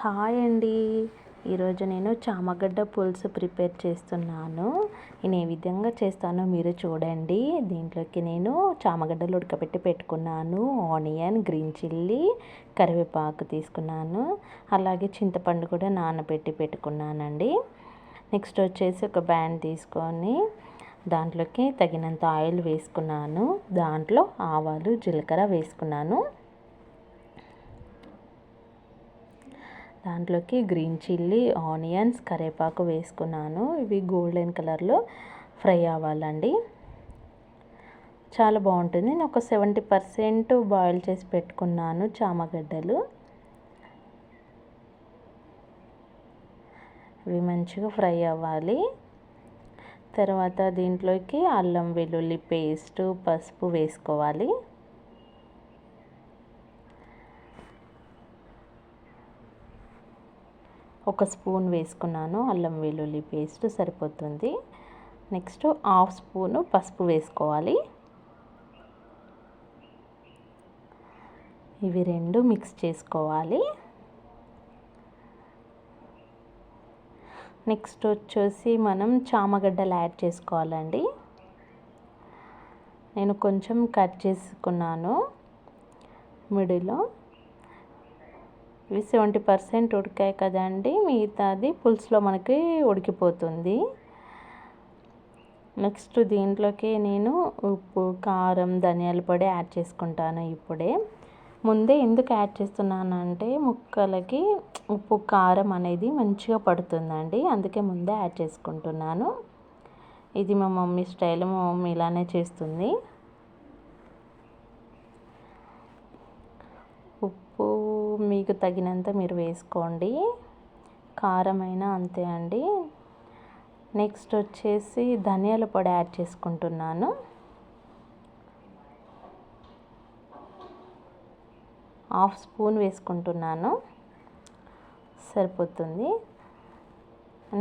Hi అండి. ఈరోజు నేను చామగడ్డ పులుసు ప్రిపేర్ చేస్తున్నాను. నేను ఏ విధంగా చేస్తానో మీరు చూడండి. దీంట్లోకి నేను చామగడ్డలు ఉడకబెట్టి పెట్టుకున్నాను. ఆనియన్ గ్రీన్ చిల్లీ కరివేపాకు తీసుకున్నాను. అలాగే చింతపండు కూడా నానబెట్టి పెట్టుకున్నానండి. నెక్స్ట్ వచ్చేసి ఒక బ్యాండ్ తీసుకొని దాంట్లోకి తగినంత ఆయిల్ వేసుకున్నాను. దాంట్లో ఆవాలు జీలకర్ర వేసుకున్నాను. దాంట్లోకి గ్రీన్ చిల్లీ ఆనియన్స్ కరివేపాకు వేసుకున్నాను. ఇవి గోల్డెన్ కలర్లో ఫ్రై అవ్వాలండి. చాలా బాగుంటుంది. నేను ఒక సెవెంటీ పర్సెంట్ బాయిల్ చేసి పెట్టుకున్నాను చామగడ్డలు. ఇవి మంచిగా ఫ్రై అవ్వాలి. తర్వాత దీంట్లోకి అల్లం వెల్లుల్లి పేస్ట్ పసుపు వేసుకోవాలి. ఒక స్పూన్ వేసుకున్నాను అల్లం వెల్లుల్లి పేస్ట్ సరిపోతుంది. నెక్స్ట్ హాఫ్ స్పూను పసుపు వేసుకోవాలి. ఇవి రెండు మిక్స్ చేసుకోవాలి. నెక్స్ట్ వచ్చేసి మనం చామగడ్డలు యాడ్ చేసుకోవాలండి. నేను కొంచెం కట్ చేసుకున్నాను. మిడిలో ఇవి సెవెంటీ పర్సెంట్ ఉడికాయి కదండి మిగతాది పులుసులో మనకి ఉడికిపోతుంది. నెక్స్ట్ దీంట్లోకి నేను ఉప్పు కారం ధనియాల పొడి యాడ్ చేసుకుంటాను ఇప్పుడే. ముందే ఎందుకు యాడ్ చేస్తున్నానంటే ముక్కలకి ఉప్పు కారం అనేది మంచిగా పడుతుందండి అందుకే ముందే యాడ్ చేసుకుంటున్నాను. ఇది మా మమ్మీ స్టైల్ మా మమ్మీ ఇలానే చేస్తుంది. ఉప్పు మీకు తగినంత మీరు వేసుకోండి. కారం అయినా అంతే అండి. నెక్స్ట్ వచ్చేసి ధనియాల పొడి యాడ్ చేసుకుంటున్నాను. హాఫ్ స్పూన్ వేసుకుంటున్నాను. సరిపోతుంది.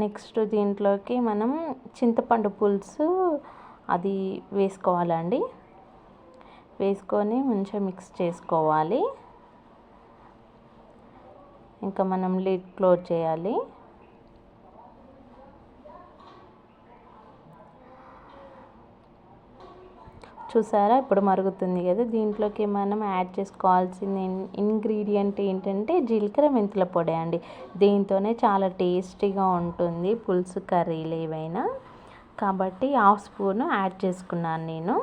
నెక్స్ట్ దీంట్లోకి మనం చింతపండు పులుసు అది వేసుకోవాలండి. వేసుకొని మంచిగా మిక్స్ చేసుకోవాలి. ఇంకా మనం లిడ్ క్లోజ్ చేయాలి. చూసారా? ఇప్పుడు మరుగుతుంది కదా. దీంట్లోకి మనం యాడ్ చేసుకోవాల్సిన ఇంగ్రీడియంట్ ఏంటంటే జీలకర్ర మెంతుల పొడి అండి. దీంతోనే చాలా టేస్టీగా ఉంటుంది. పులుసు కర్రీలు ఏవైనా. కాబట్టి హాఫ్ స్పూన్ యాడ్ చేసుకున్నాను నేను.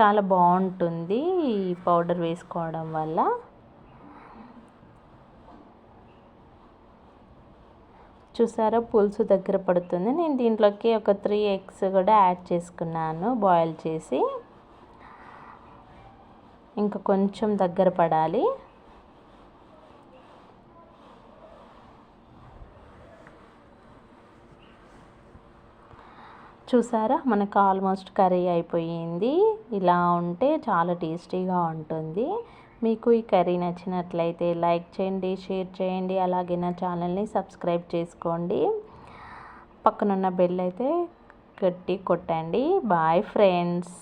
చాలా బాగుంటుంది ఈ పౌడర్ వేసుకోవడం వల్ల. చూసారా? పులుసు దగ్గర పడుతుంది. నేను దీంట్లోకి ఒక త్రీ ఎగ్స్ కూడా యాడ్ చేసుకున్నాను. బాయిల్ చేసి ఇంకా కొంచెం దగ్గర పడాలి. చూసారా? మనకు ఆల్మోస్ట్ కర్రీ అయిపోయింది. ఇలా ఉంటే చాలా టేస్టీగా ఉంటుంది. మీకు ఈ కర్రీ నచ్చినట్లయితే లైక్ చేయండి షేర్ చేయండి అలాగే నా ఛానల్ని సబ్స్క్రైబ్ చేసుకోండి. పక్కనున్న బెల్ అయితే గట్టి కొట్టండి. Bye friends.